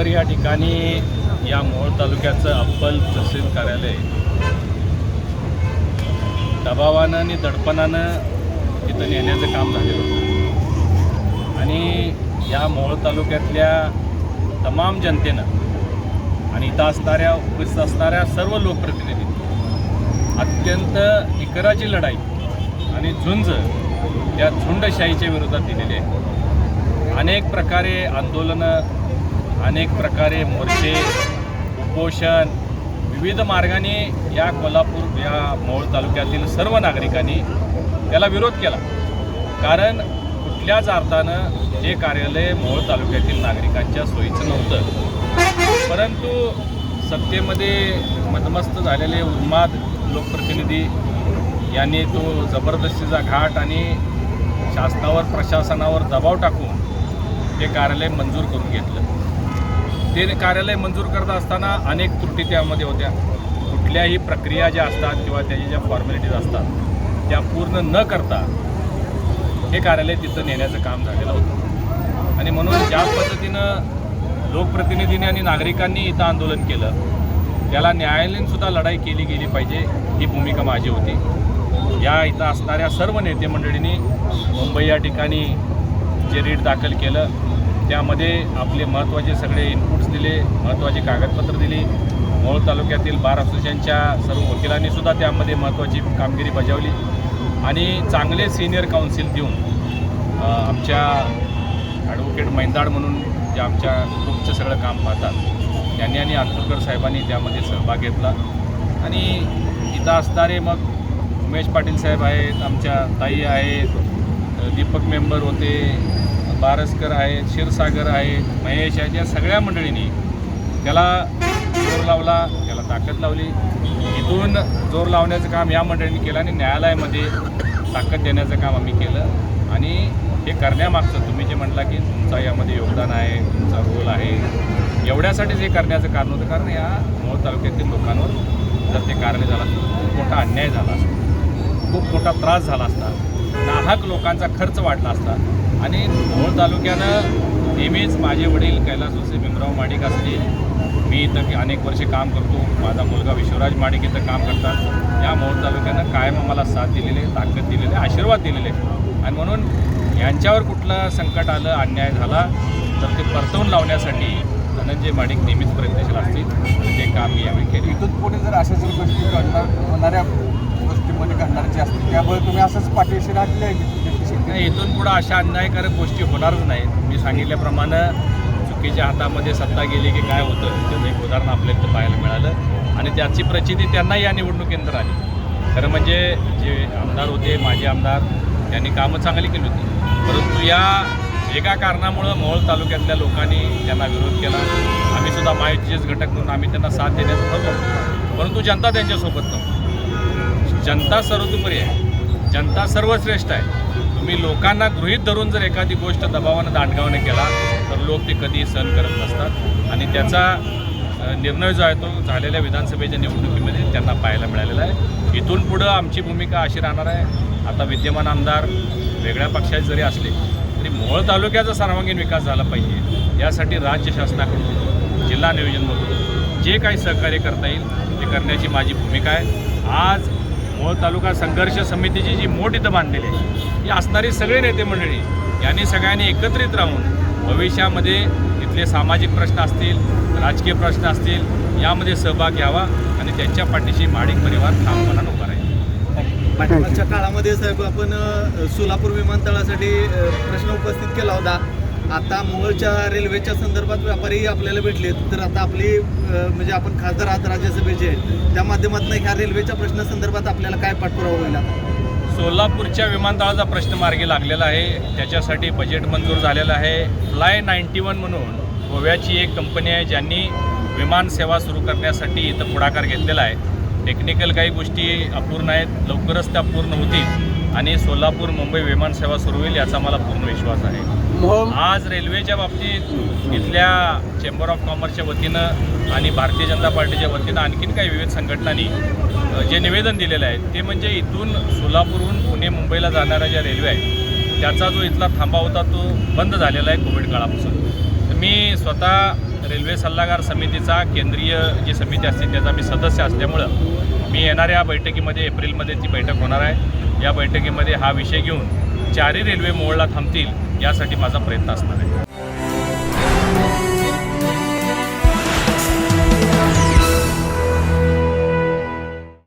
तर या ठिकाणी या मोहोळ तालुक्याचं अप्पल तहसील कार्यालय. दबावानं आणि दडपणानं तिथं नेण्याचं काम झालेलं होतं. आणि या मोहोळ तालुक्यातल्या तमाम जनतेनं आणि इथं असणाऱ्या उपस्थित असणाऱ्या सर्व लोकप्रतिनिधी अत्यंत निकराची लढाई आणि झुंज त्या झुंडशाहीच्या विरोधात दिलेली आहे. अनेक प्रकारे आंदोलनं अनेक प्रकारे मोर्चे उपोषण विविध मार्गाने या कोल्हापूर या मोहोळ तालुक्यातील सर्व नागरिकांनी त्याला विरोध केला. कारण कुठल्याच अर्थानं हे कार्यालय मोहोळ तालुक्यातील नागरिकांच्या सोयीचं नव्हतं. परंतु सत्तेमध्ये मदमस्त झालेले उन्माद लोकप्रतिनिधी यांनी तो जबरदस्तीचा घाट आणि शासनावर प्रशासनावर दबाव टाकून ते कार्यालय मंजूर करून घेतलं. ते कार्यालय मंजूर करत असताना अनेक त्रुटी त्यामध्ये होत्या. कुठल्याही प्रक्रिया ज्या असतात किंवा त्याच्या ज्या फॉर्मॅलिटीज असतात त्या पूर्ण न करता हे कार्यालय तिथं नेण्याचं काम झालेलं होतं. आणि म्हणून ज्या पद्धतीनं लोकप्रतिनिधींनी आणि नागरिकांनी इथं आंदोलन केलं त्याला न्यायालयीनसुद्धा लढाई केली गेली पाहिजे ही भूमिका माझी होती. या इथं असणाऱ्या सर्व नेते मंडळींनी मुंबई या ठिकाणी जे रीट दाखल केलं त्यामध्ये आपले महत्त्वाचे सगळे इनपुट्स दिले महत्त्वाची कागदपत्र दिली. मोहोळ तालुक्यातील बार असोसिएशनच्या सर्व वकिलांनीसुद्धा त्यामध्ये महत्त्वाची कामगिरी बजावली. आणि चांगले सिनियर काउन्सिल देऊन आमच्या ॲडव्होकेट मैंदाड म्हणून जे आमच्या ग्रुपचं सगळं काम पाहतात त्यांनी आणि अंतुरकर साहेबांनी त्यामध्ये सहभाग घेतला. आणि इथं असणारे मग उमेश पाटील साहेब आहेत आमच्या ताई आहेत दीपक मेंबर होते बारसकर आहेत क्षीरसागर आहेत महेश आहेत या सगळ्या मंडळींनी त्याला जोर लावला त्याला ताकद लावली. इथून जोर लावण्याचं काम या मंडळींनी केलं आणि न्यायालयामध्ये ताकद देण्याचं काम आम्ही केलं. आणि हे करण्यामागचं तुम्ही जे म्हटला की तुमचा यामध्ये योगदान आहे तुमचा रोल आहे. एवढ्यासाठीच हे करण्याचं कारण होतं. कारण या मोहोळ तालुक्यातील लोकांवर जर ते कार्य झालं खूप मोठा अन्याय झाला असता खूप मोठा त्रास झाला असता नाहक लोकांचा खर्च वाढला असता. आणि मोहोळ तालुक्यानं नेहमीच माझे वडील कैलास जोसे भीमराव माडिक असतील. मी इथं अनेक वर्षे काम करतो. माझा मुलगा विश्वराज माडिक इथं काम करतात. या मोहोळ तालुक्यानं कायम आम्हाला साथ दिलेले ताकद दिलेले आशीर्वाद दिलेले. आणि म्हणून यांच्यावर कुठलं संकट आलं अन्याय झाला तर ते परतवून लावण्यासाठी धनंजय माडिक नेहमीच प्रयत्नशील असतील. ते काम मी यावेळी केले. इथून पुढे जर अशा जर गोष्टी घडणार होणाऱ्या गोष्टीमध्ये घडणारच्या असतील. त्यामुळे तुम्ही असंच पाठीशी शेती नाही इथून पुढं अशा अन्यायकारक गोष्टी होणारच नाहीत. मी सांगितल्याप्रमाणे चुकीच्या हातामध्ये सत्ता गेली की काय होतं त्याचं एक उदाहरण आपल्या इथं पाहायला मिळालं. आणि त्याची प्रचिती त्यांना या निवडणुकीनंतर आली. खरं म्हणजे जे आमदार होते माजी आमदार त्यांनी कामं चांगली केली होती. परंतु या एका कारणामुळं मोहोळ तालुक्यातल्या लोकांनी त्यांना विरोध केला. आम्ही सुद्धा महायुतीचेच घटक म्हणून आम्ही त्यांना साथ देण्याचं ठरवलं परंतु जनता त्यांच्यासोबत नव्हती. जनता सर्वतोपरी आहे. जनता सर्वश्रेष्ठ आहे. तुम्ही लोकांना गृहीत धरून जर एखादी गोष्ट दबावानं दांडगावणे केला तर लोक ते कधी सहन करत नसतात. आणि त्याचा निर्णय जो आहे तो झालेल्या विधानसभेच्या निवडणुकीमध्ये त्यांना पाहायला मिळालेला आहे. इथून पुढं आमची भूमिका अशी राहणार आहे. आता विद्यमान आमदार वेगळ्या पक्षाचे जरी असले तरी मोहोळ तालुक्याचा सर्वांगीण विकास झाला पाहिजे. यासाठी राज्य शासनाकडून जिल्हा नियोजनमधून जे काही सहकार्य करता येईल ते करण्याची माझी भूमिका आहे. आज मोहोळ तालुका संघर्ष समितीची जी मोठ इथं बांधलेली आहे ही असणारी सगळे नेते मंडळी यांनी सगळ्यांनी एकत्रित राहून भविष्यामध्ये इथले सामाजिक प्रश्न असतील राजकीय प्रश्न असतील यामध्ये सहभाग घ्यावा आणि त्यांच्या पाठीशी माडिक परिवार ठामपणानं उभा राहील पाठीमागच्या काळामध्ये साहेब आपण सोलापूर विमानतळासाठी प्रश्न उपस्थित केला होता. आता मोहोळच्या रेल्वेच्या संदर्भात व्यापारी आपल्याला भेटले तर आता आपली म्हणजे आपण खासदार आहात राज्यसभेचे त्या माध्यमातून ह्या रेल्वेच्या प्रश्नासंदर्भात आपल्याला काय पाठपुरावा होईल आता? सोलापूरच्या विमानतळाचा प्रश्न मार्गी लागलेला आहे. त्याच्यासाठी बजेट मंजूर झालेलं आहे. फ्लाय नाईन्टी वन म्हणून गोव्याची एक कंपनी आहे ज्यांनी विमानसेवा सुरू करण्यासाठी इथं पुढाकार घेतलेला आहे. टेक्निकल काही गोष्टी अपूर्ण आहेत. लवकरच त्या पूर्ण होतील आणि सोलापूर मुंबई विमानसेवा सुरू होईल याचा मला पूर्ण विश्वास आहे. आज रेल्वेच्या बाबतीत इथल्या चेंबर ऑफ कॉमर्सच्या वतीनं आणि भारतीय जनता पार्टीच्या वतीनं आणखीन काही विविध संघटनांनी जे निवेदन दिलेलं आहे ते म्हणजे इथून सोलापूरहून पुणे मुंबईला जाणाऱ्या ज्या रेल्वे आहेत त्याचा जो इथला थांबा होता तो बंद झालेला आहे कोविड काळापासून. तर मी स्वतः रेल्वे सल्लागार समितीचा केंद्रीय जी समिती असते त्याचा मी सदस्य असल्यामुळं मी येणाऱ्या बैठकीमध्ये एप्रिलमध्ये ती बैठक होणार आहे. या बैठकीमध्ये हा विषय घेऊन चारही रेल्वे मोहळला थांबतील यासाठी माझा प्रयत्न असणार आहे.